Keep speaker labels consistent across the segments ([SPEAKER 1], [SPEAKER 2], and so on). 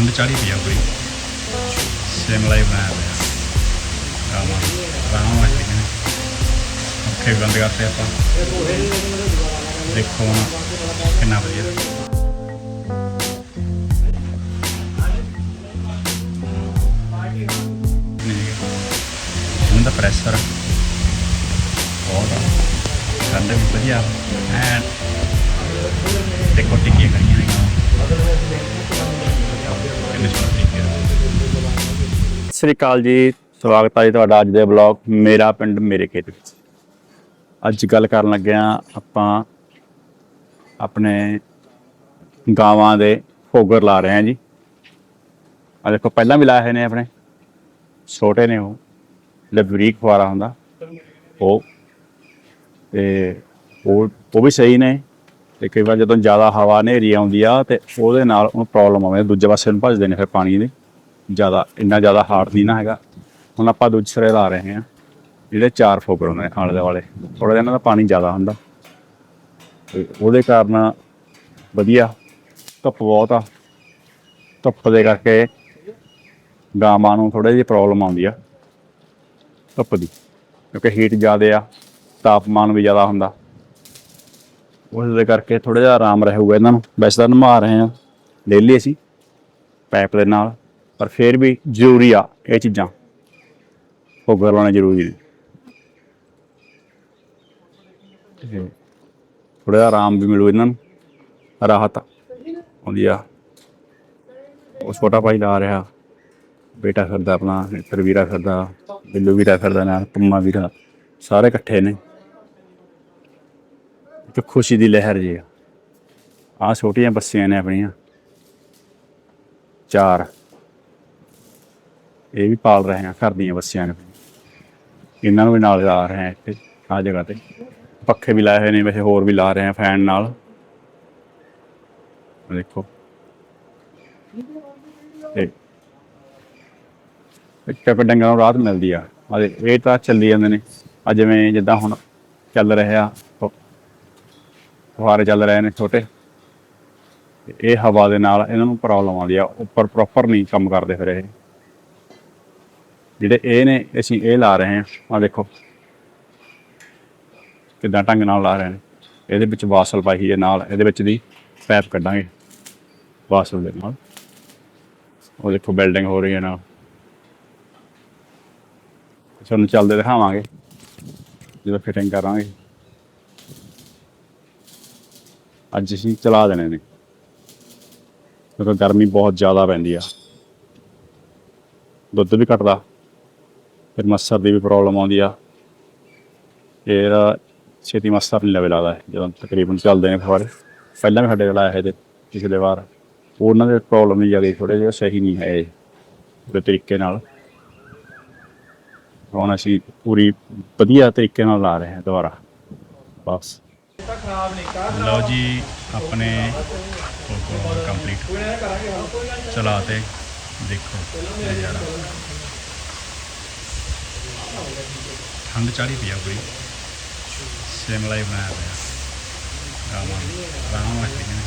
[SPEAKER 1] ਠੰਡ ਚਾੜੀ ਪਈ ਆ ਕੋਈ ਸਿਮਲਾ ਹੀ ਬਣਾਇਆ ਪਿਆ ਰਾਮਾ ਆਰਾਮ ਨਾਲ ਠੀਕ ਅੱਖੇ ਬੰਦ ਕਰਤੇ ਆਪਾਂ ਦੇਖੋ ਹੁਣ ਕਿੰਨਾ ਵਧੀਆ ਇਹਨਾਂ ਦਾ ਪ੍ਰੈਸ਼ਰ ਬਹੁਤ ਆ ਠੰਡ ਵੀ ਵਧੀਆ ਐਨ ਦੇਖੋ ਟਿੱਕੀਆਂ ਕਰੀਆਂ ਨੇ
[SPEAKER 2] ਸ੍ਰੀ ਅਕਾਲ ਜੀ, ਸਵਾਗਤ ਹੈ ਜੀ ਤੁਹਾਡਾ ਅੱਜ ਦੇ ਬਲੌਗ ਮੇਰਾ ਪਿੰਡ ਮੇਰੇ ਖੇਤ ਵਿੱਚ। ਅੱਜ ਗੱਲ ਕਰਨ ਲੱਗੇ ਹਾਂ ਆਪਾਂ ਆਪਣੇ ਗਾਵਾਂ ਦੇ ਫੋਗਰ ਲਾ ਰਹੇ ਹਾਂ ਜੀ। ਆ ਦੇਖੋ, ਪਹਿਲਾਂ ਵੀ ਲਾਏ ਹੋਏ ਨੇ ਆਪਣੇ। ਛੋਟੇ ਨੇ ਉਹ। ਜਿਹੜਾ ਬਰੀਕ ਫੁਆਰਾ ਹੁੰਦਾ, ਉਹ। ਤੇ ਉਹ ਉਹ ਵੀ ਸਹੀ ਨੇ। ਤੇ ਕਈ ਵਾਰ ਜਦੋਂ ਜ਼ਿਆਦਾ ਹਵਾ ਹਨੇਰੀ ਆਉਂਦੀ ਆ ਤੇ ਉਹਦੇ ਨਾਲ ਉਹਨੂੰ ਪ੍ਰੋਬਲਮ ਆਉਂਦੀ ਆ। ਦੂਜੇ ਪਾਸੇ ਨੂੰ ਭੱਜਦੇ ਨੇ ਫਿਰ ਪਾਣੀ ਦੇ। ਜ਼ਿਆਦਾ, ਇੰਨਾ ਜ਼ਿਆਦਾ ਹਾਰਡ ਨਹੀਂ ਨਾ ਹੈਗਾ। ਹੁਣ ਆਪਾਂ ਦੂਜੇ ਲਾ ਰਹੇ ਹਾਂ। ਜਿਹੜੇ ਚਾਰ ਫੋਕਰ ਹੁੰਦੇ ਨੇ, ਆਲੇ ਦੁਆਲੇ ਥੋੜਾ ਜਿਹਾ ਇਹਨਾਂ ਦਾ ਪਾਣੀ ਜ਼ਿਆਦਾ ਹੁੰਦਾ। ਤੇ ਉਹਦੇ ਕਾਰਨ ਵਧੀਆ, ਧੁੱਪ ਬਹੁਤ ਆ। ਧੁੱਪ ਦੇ ਕਰਕੇ ਗਾਵਾਂ ਨੂੰ ਥੋੜੀ ਜਿਹੀ ਪ੍ਰੋਬਲਮ ਆਉਂਦੀ ਆ, ਧੁੱਪ ਦੀ। ਕਿਉਂਕਿ ਹੀਟ ਜ਼ਿਆਦਾ ਆ, ਤਾਪਮਾਨ ਵੀ ਜ਼ਿਆਦਾ ਹੁੰਦਾ। ਉਸ ਦੇ ਕਰਕੇ ਥੋੜਾ ਜਿਹਾ ਆਰਾਮ ਰਹੂਗਾ ਇਹਨਾਂ ਨੂੰ। ਵੈਸੇ ਤਾਂ ਨਮਾ ਰਹੇ ਆ ਡੇਲੀ ਅਸੀਂ ਪਾਈਪ ਦੇ ਨਾਲ। ਪਰ ਫਿਰ ਵੀ ਜ਼ਰੂਰੀ ਆ ਇਹ ਚੀਜ਼ਾਂ। ਫੋਗਰ ਲਾਉਣੇ ਜ਼ਰੂਰੀ ਨੇ ਥੋੜਾ ਜਿਹਾ ਆਰਾਮ ਵੀ ਮਿਲੂ ਇਹਨਾਂ ਨੂੰ, ਰਾਹਤ ਆਉਂਦੀ ਆ। ਉਹ ਛੋਟਾ ਭਾਈ ਲਾ ਰਿਹਾ, ਬੇਟਾ ਫਿਰਦਾ ਆਪਣਾ ਫਿਰ ਵੀਰਾ ਫਿਰਦਾ, ਬਿੱਲੂ ਵੀਰਾ ਫਿਰਦਾ, ਨਾਲ ਪੰਮਾ ਵੀਰਾ, ਸਾਰੇ ਇਕੱਠੇ ਨੇ। ਇੱਕ ਖੁਸ਼ੀ ਦੀ ਲਹਿਰ ਜੀ ਆ। ਆਹ ਛੋਟੀਆਂ ਬੱਸੀਆਂ ਨੇ ਆਪਣੀਆਂ। ਚਾਰ। ਇਹ ਵੀ ਪਾਲ ਰਹੇ ਹਾਂ ਘਰ ਦੀਆਂ ਬੱਸੀਆਂ ਨੇ। ਇਹਨਾਂ ਨੂੰ ਵੀ ਨਾਲ ਲਾ ਰਹੇ ਹਾਂ ਇੱਥੇ ਆ ਜਗ੍ਹਾ ਤੇ। ਪੱਖੇ ਵੀ ਲਾਏ ਹੋਏ ਨੇ, ਵੈਸੇ ਹੋਰ ਵੀ ਲਾ ਰਹੇ ਹਾਂ ਫੈਨ ਨਾਲ। ਦੇਖੋ। ਇਹ ਇੱਕ ਡੰਗਰਾਂ ਨੂੰ ਰਾਹਤ ਮਿਲਦੀ ਆ। ਆ ਇਹ ਤਾਂ ਚੱਲੀ ਜਾਂਦੇ ਨੇ। ਆ ਜਿਵੇਂ ਜਿੱਦਾਂ ਹੁਣ ਚੱਲ ਰਿਹਾ ਫੁਹਾਰੇ ਚੱਲ ਰਹੇ ਨੇ ਛੋਟੇ। ਇਹ ਹਵਾ ਦੇ ਨਾਲ ਇਹਨਾਂ ਨੂੰ ਪ੍ਰੋਬਲਮ ਆਉਂਦੀ ਆ, ਉੱਪਰ ਪ੍ਰੋਪਰ ਨਹੀਂ ਕੰਮ ਕਰਦੇ ਫਿਰ ਇਹ। ਜਿਹੜੇ ਇਹ ਨੇ, ਅਸੀਂ ਇਹ ਲਾ ਰਹੇ ਹਾਂ। ਆ ਦੇਖੋ। ਕਿੱਦਾਂ ਢੰਗ ਨਾਲ ਲਾ ਰਹੇ ਨੇ। ਇਹਦੇ ਵਿੱਚ ਵਾਸਲ ਪਾਈ ਹੈ ਨਾਲ। ਇਹਦੇ ਵਿੱਚ ਦੀ ਪੈਪ ਕੱਢਾਂਗੇ। ਵਾਸਲ ਦੇ ਨਾਲ। ਉਹ ਦੇਖੋ, ਬਿਲਡਿੰਗ ਹੋ ਰਹੀ ਹੈ ਨਾਲ। ਤੁਹਾਨੂੰ ਚੱਲਦੇ ਦਿਖਾਵਾਂਗੇ। ਜਦੋਂ ਫਿਟਿੰਗ ਕਰਾਂਗੇ। ਅੱਜ ਅਸੀਂ ਚਲਾ ਦੇਣੇ ਨੇ। ਕਿਉਂਕਿ ਗਰਮੀ ਬਹੁਤ ਜ਼ਿਆਦਾ ਪੈਂਦੀ ਆ। ਦੁੱਧ ਵੀ ਘਟਦਾ। ਫਿਰ ਮੱਸਰ ਦੀ ਵੀ ਪ੍ਰੋਬਲਮ ਆਉਂਦੀ ਆ ਫਿਰ ਛੇਤੀ ਮੱਸਰ ਨਹੀਂ ਲਵੇ ਲੱਗਦਾ ਜਦੋਂ ਤਕਰੀਬਨ ਚੱਲਦੇ ਨੇ ਖਬਰ ਪਹਿਲਾਂ ਵੀ ਸਾਡੇ ਕੋਲ ਆਇਆ ਹੈ ਤੇ ਪਿਛਲੇ ਵਾਰ ਉਹਨਾਂ ਦੇ ਪ੍ਰੋਬਲਮ ਨਹੀਂ ਆ ਗਈ ਥੋੜੇ ਜਿਹਾ ਸਹੀ ਨਹੀਂ ਹੈ ਇਹ ਪੂਰੇ ਤਰੀਕੇ ਨਾਲ ਹੁਣ ਅਸੀਂ ਪੂਰੀ ਵਧੀਆ ਤਰੀਕੇ ਨਾਲ ਲਾ ਰਹੇ ਹਾਂ ਦੁਬਾਰਾ ਬਸ
[SPEAKER 1] ਲਓ ਜੀ ਆਪਣੇ ਕੰਪਲੀਟ ਚਲਾ ਤੇ ਦੇਖੋ ਨਜ਼ਾਰਾ ਠੰਡ ਚਾੜੀ ਪਈ ਆ ਕੋਈ ਸਿਮਲਾ ਹੀ ਬਣਾਇਆ ਪਿਆ ਰਾਮਾ ਆਰਾਮ ਨਾਲ ਨੇ।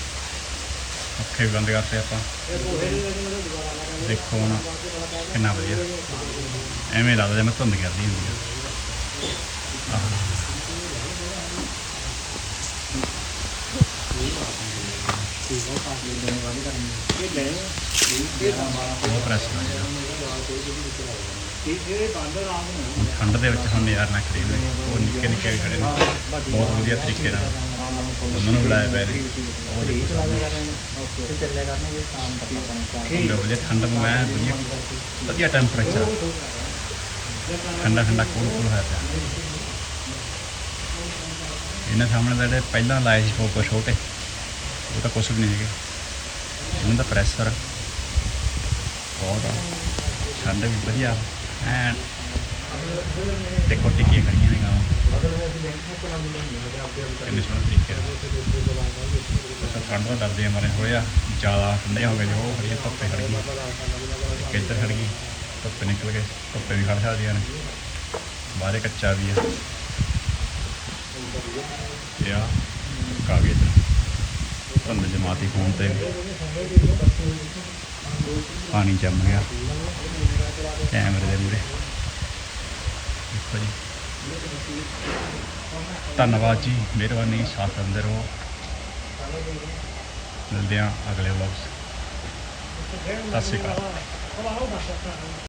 [SPEAKER 1] ਅੱਖੇ ਬੰਦ ਕਰਤੇ ਆਪਾਂ। ਦੇਖੋ ਹੁਣ ਕਿੰਨਾ ਵਧੀਆ। ਐਵੇਂ ਲੱਗਦਾ ਜਿਵੇਂ ਧੁੰਦ ਕਰਦੀ ਹੁੰਦੀ ਆ। ਆਹ। ਪ੍ਰੈਸ ਹੋ ਗਿਆ ਠੰਡ ਦੇ ਵਿੱਚ ਹੁਣ ਯਾਰ ਨਾ ਖਰੀਦੇ ਉਹ ਨਿੱਕੇ ਨਿੱਕੇ ਵੀ ਖੜੇ ਨੇ। ਬਹੁਤ ਵਧੀਆ ਤਰੀਕੇ ਨਾਲ। ਉਹਨਾਂ ਨੂੰ ਬੁਲਾਇਆ ਪਿਆ ਨੇ ਉਹ ਦੇਖੋ ਹੁੰਦਾ ਵਧੀਆ ਠੰਡ ਨੂੰ ਮੈਂ ਵਧੀਆ ਵਧੀਆ ਟੈਂਪਰੇਚਰ ਠੰਡਾ ਠੰਡਾ ਕੋਲ ਕੋਲ ਹੋਇਆ ਪਿਆ। ਇਹਨਾਂ ਸਾਹਮਣੇ ਜਿਹੜੇ ਪਹਿਲਾਂ ਲਾਏ ਸੀ ਫੋਕੋ ਛੋਟੇ। ਉਹ ਤਾਂ ਕੁਛ ਵੀ ਨਹੀਂ ਹੈਗੇ। ਇਹਨਾਂ ਦਾ ਪ੍ਰੈਸ਼ਰ ਬਹੁਤ ਆ। ਠੰਡ ਵੀ ਵਧੀਆ। ਐਨ। ਦੇਖੋ, ਟਿੱਕੀਆਂ ਖੜੀਆਂ ਨੇ ਗਾਵਾਂ। ਕਿੰਨੇ ਸੋਹਣੇ ਤਰੀਕੇ ਨਾਲ। ਠੰਡ ਦਾ ਡਰਦੇ ਮਾਰੇ ਹੋਇਆ। ਜ਼ਿਆਦਾ ਠੰਡੇ ਹੋ ਗਏ ਜੋ, ਉਹ ਖੜੀਆਂ ਧੁੱਪੇ ਖੜ ਗਈ। ਇੱਕ ਇੱਧਰ ਖੜ ਗਈ, ਧੁੱਪੇ ਨਿਕਲ ਗਏ, ਧੁੱਪੇ ਵੀ ਖੜ ਸਕਦੀਆਂ ਨੇ। ਬਾਹਰੇ ਕੱਚਾ ਵੀ ਆ। ਤੇ ਆ ਕਾਗਜ਼ ਤੁਹਾਨੂੰ ਜਮਾਤੀ ਫੋਨ ਤੇ।
[SPEAKER 2] ਪਾਣੀ ਜੰਮ ਗਿਆ। ਕੈਮਰੇ ਦੇ ਮੂਰੇ ਦੇਖੋ ਜੀ। ਧੰਨਵਾਦ ਜੀ। ਮਿਹਰਬਾਨੀ। ਸਾਥ ਦਿੰਦੇ ਰਹੋ। ਮਿਲਦੇ ਹਾਂ ਅਗਲੇ ਵਲੌਗ ਸਤਿ ਸ਼੍ਰੀ ਅਕਾਲ।